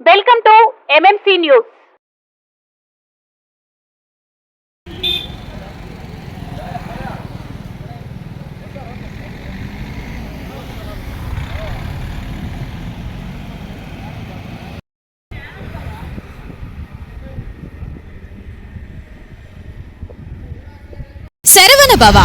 Welcome to MMC news Saravana Baba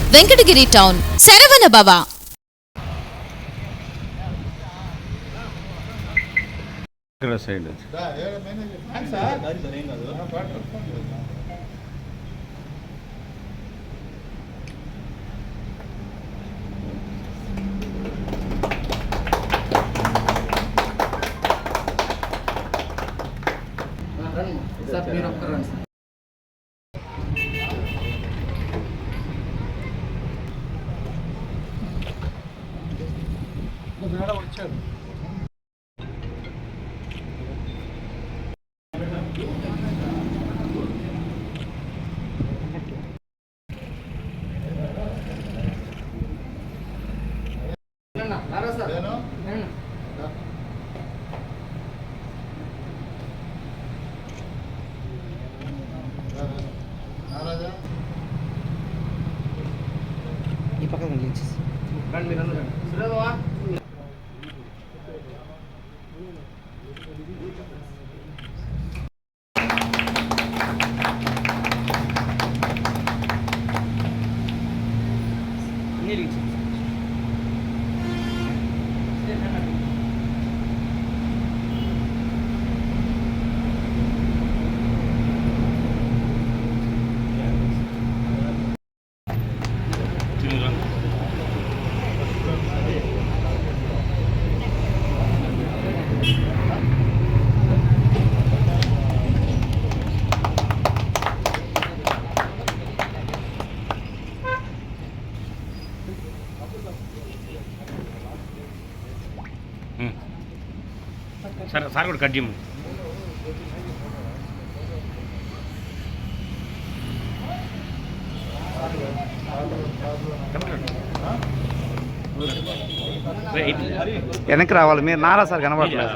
Venkatagiri town. Saravana భవ. ఇక్కడ side sir రండి. ఈ పక్కన నిలిచేసి రండి మీరు అందరూ సార్ కూడా కట్ చేయమని వెనక్కి రావాలి మీరు నారా సార్ కనబడట్లేదు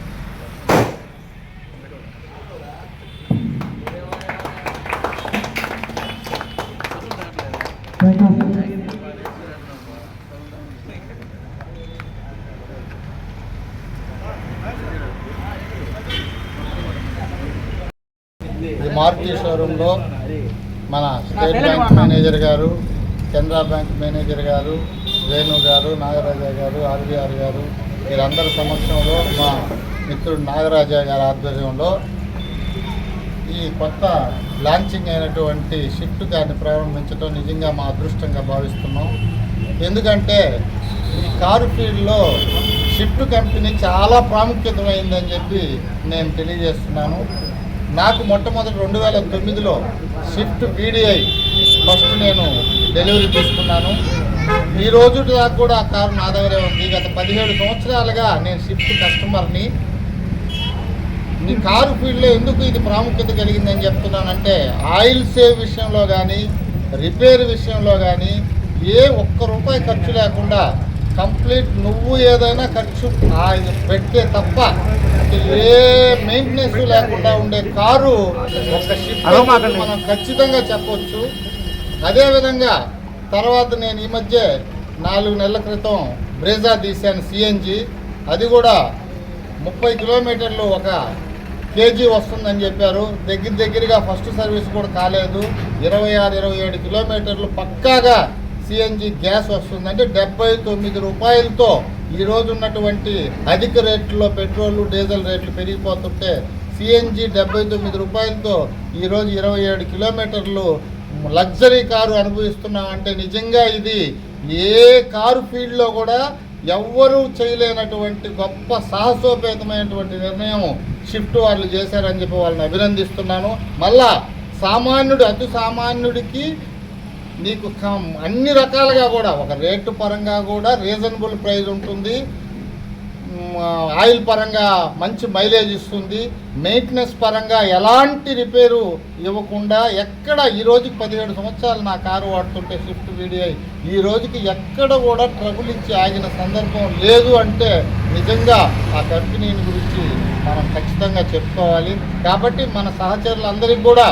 మారుతి షోరూంలో మన స్టేట్ బ్యాంక్ మేనేజర్ గారు కెనరా బ్యాంక్ మేనేజర్ గారు వేణు గారు నాగరాజా గారు ఆర్బీఆర్ గారు వీరందరి సమక్షంలో మా మిత్రుడు నాగరాజా గారి ఆధ్వర్యంలో ఈ కొత్త లాంచింగ్ అయినటువంటి షిఫ్ట్ కార్ని ప్రారంభించడం నిజంగా మా అదృష్టంగా భావిస్తున్నాం. ఎందుకంటే ఈ కారు ఫీల్డ్లో షిఫ్ట్ కంపెనీ చాలా ప్రాముఖ్యతమైందని చెప్పి నేను తెలియజేస్తున్నాను. నాకు మొట్టమొదటి రెండు వేల తొమ్మిదిలో షిఫ్ట్ బీడీఐ ఫస్ట్ నేను డెలివరీ తీసుకున్నాను. ఈ రోజు దాకా కూడా ఆ కారు నా దగ్గరే ఉంది. గత పదిహేడు సంవత్సరాలుగా నేను షిఫ్ట్ కస్టమర్ని ఈ కారు ఫీల్డ్లో ఎందుకు ఇది ప్రాముఖ్యత కలిగిందని చెప్తున్నానంటే ఆయిల్ సేవ్ విషయంలో కానీ రిపేర్ విషయంలో కానీ ఏ ఒక్క రూపాయి ఖర్చు లేకుండా కంప్లీట్ నువ్వు ఏదైనా ఖర్చు పెట్టే తప్ప ఏ మెయింటెనెన్స్ లేకుండా ఉండే కారు ఒక షిఫ్ట్ మనం ఖచ్చితంగా చెప్పొచ్చు. అదేవిధంగా తర్వాత నేను ఈ మధ్య నాలుగు నెలల క్రితం బ్రేజా తీశాను సిఎన్జి అది కూడా ముప్పై కిలోమీటర్లు ఒక కేజీ వస్తుందని చెప్పారు. దగ్గర దగ్గరగా ఫస్ట్ సర్వీస్ కూడా కాలేదు. ఇరవై ఆరు ఇరవై ఏడు కిలోమీటర్లు పక్కాగా సిఎన్జి గ్యాస్ వస్తుందంటే డెబ్బై తొమ్మిది రూపాయలతో ఈ రోజు ఉన్నటువంటి అధిక రేట్లో పెట్రోల్ డీజిల్ రేట్లు పెరిగిపోతుంటే సిఎన్జి డెబ్బై తొమ్మిది రూపాయలతో ఈరోజు ఇరవై ఏడు కిలోమీటర్లు లగ్జరీ కారు అనుభవిస్తున్నామంటే నిజంగా ఇది ఏ కారు ఫీల్డ్లో కూడా ఎవ్వరూ చేయలేనటువంటి గొప్ప సాహసోపేతమైనటువంటి నిర్ణయం షిఫ్ట్ వాళ్ళు చేశారని చెప్పి వాళ్ళని అభినందిస్తున్నాను. మళ్ళా సామాన్యుడు అతి సామాన్యుడికి నీకు అన్ని రకాలుగా కూడా ఒక రేటు పరంగా కూడా రీజనబుల్ ప్రైస్ ఉంటుంది. ఆయిల్ పరంగా మంచి మైలేజ్ ఇస్తుంది. మెయింటెనెన్స్ పరంగా ఎలాంటి రిపేరు ఇవ్వకుండా ఎక్కడ ఈ రోజుకి పదిహేడు సంవత్సరాలు నా కారు వాడుతుంటే స్విఫ్ట్ వీడిఐ ఈ రోజుకి ఎక్కడ కూడా ట్రబుల్ ఇచ్చి ఆగిన సందర్భం లేదు అంటే నిజంగా ఆ కంపెనీని గురించి మనం ఖచ్చితంగా చెప్పుకోవాలి. కాబట్టి మన సహచరులందరికీ కూడా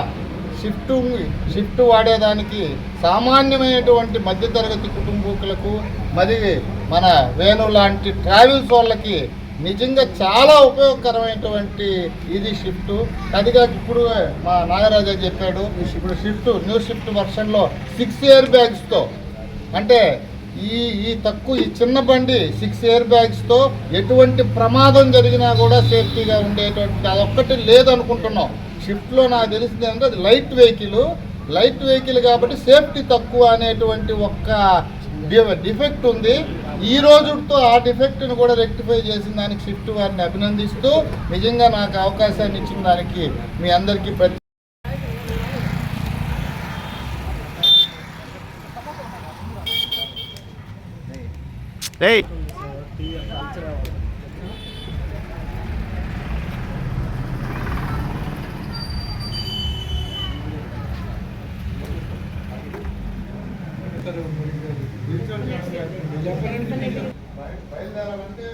షిఫ్ట్ షిఫ్ట్ వాడేదానికి సామాన్యమైనటువంటి మధ్యతరగతి కుటుంబీకులకు మరి మన వేణు లాంటి ట్రావెల్స్ వాళ్ళకి నిజంగా చాలా ఉపయోగకరమైనటువంటి ఇది షిఫ్ట్. అదిగా ఇప్పుడు మా నాగరాజా చెప్పాడు ఇప్పుడు షిఫ్ట్ న్యూ షిఫ్ట్ వర్షన్లో సిక్స్ ఇయర్ బ్యాగ్స్తో అంటే ఈ ఈ తక్కువ ఈ చిన్న బండి సిక్స్ ఇయర్ బ్యాగ్స్తో ఎటువంటి ప్రమాదం జరిగినా కూడా సేఫ్టీగా ఉండేటువంటి అదొక్కటి లేదనుకుంటున్నాం. షిఫ్ట్లో నాకు తెలిసింది అంటే అది లైట్ వెహికల్ లైట్ వెహికల్ కాబట్టి సేఫ్టీ తక్కువ అనేటువంటి ఒక్క డి- డిఫెక్ట్ ఉంది. ఈ రోజుతో ఆ డిఫెక్ట్ను కూడా రెక్టిఫై చేసిన దానికి షిఫ్ట్ వారిని అభినందిస్తూ నిజంగా నాకు అవకాశాన్ని ఇచ్చిన దానికి మీ అందరికీ ప్రతి రేయ్. బయలుదేరాలంటే